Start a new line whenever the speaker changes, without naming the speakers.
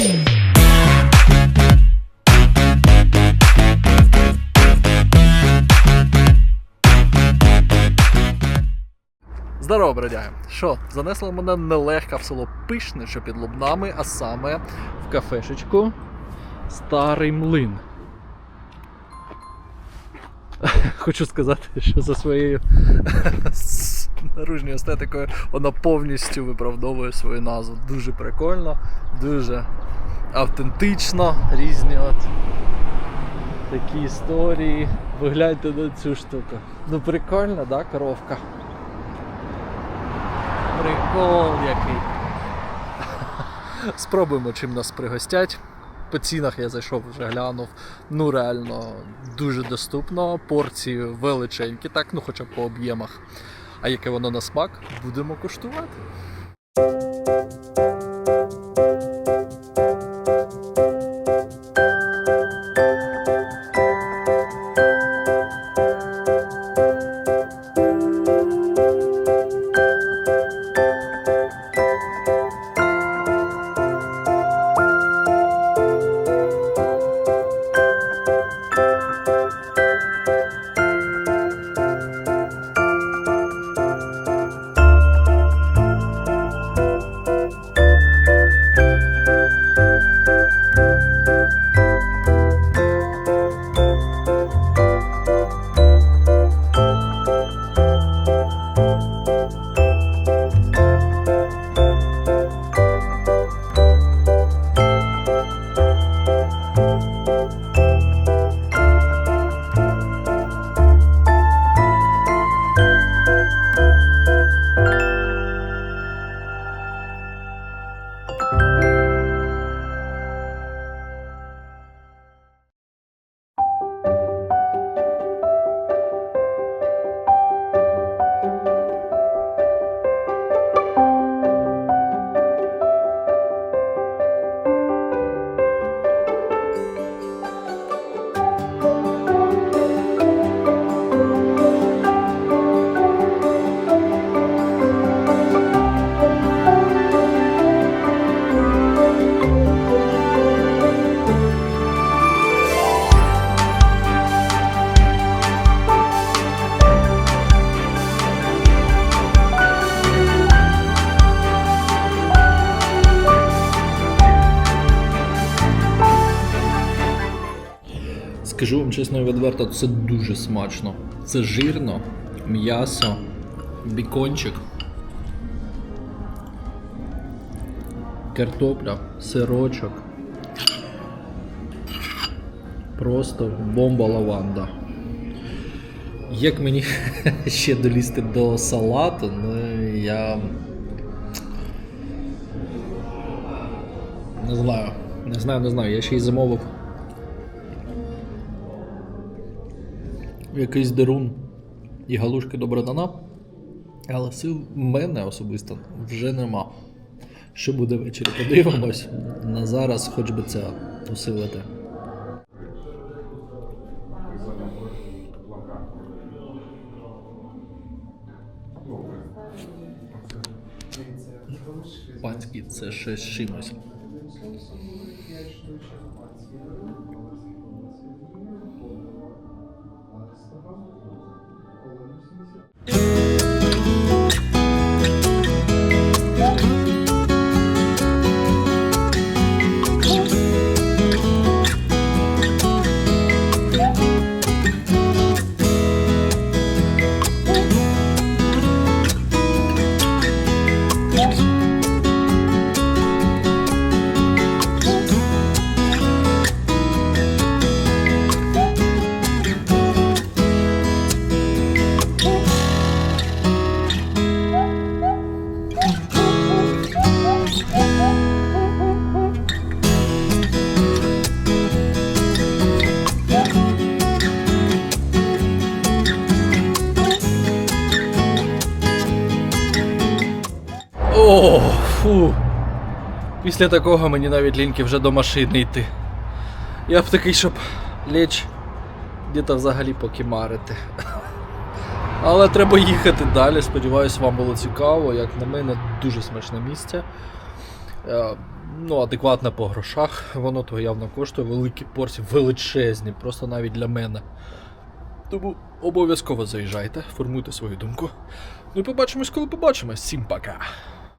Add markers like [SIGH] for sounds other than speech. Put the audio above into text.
Здорово, бродяги! Що, занесло мене нелегка в село Пишне, що під Лубнами, а саме в кафешечку Старий Млин. [LAUGHS] Хочу сказати, що за своєю [LAUGHS] наружньою естетикою вона повністю виправдовує свою назву. Дуже прикольно, дуже автентично, різні от такі історії. Вигляньте на цю штуку. Ну прикольно, да, коровка? Прикол який. [LAUGHS] Спробуємо чим нас пригостять. По цінах я зайшов вже глянув. Ну реально дуже доступно. Порції величенькі, так, ну хоча б по об'ємах. А яке воно на смак, будемо куштувати. Música Скажу вам чесно і відверто, це дуже смачно. Це жирно, м'ясо, бікончик, картопля, сирочок. Просто бомба лаванда. Як мені [LAUGHS] ще долізти до салату, ну я. Не знаю. Не знаю, не знаю. Я ще й замовив якийсь дерун і галушки до братана. Але сил в мене особисто вже нема. Що буде ввечері? Подивимось. На зараз хоч би це усилити. Панський це щось з чимось. Do О, фу. Після такого мені навіть ліньки вже до машини йти. Я б такий, щоб ліч де-то взагалі покімарити. Але треба їхати далі. Сподіваюсь, вам було цікаво. Як на мене, дуже смачне місце. Е, ну, адекватне по грошах, воно то явно коштує великі порції, величезні, просто навіть для мене. Тому обов'язково заїжджайте, формуйте свою думку. Ну і побачимось, коли побачимось. Всім пока!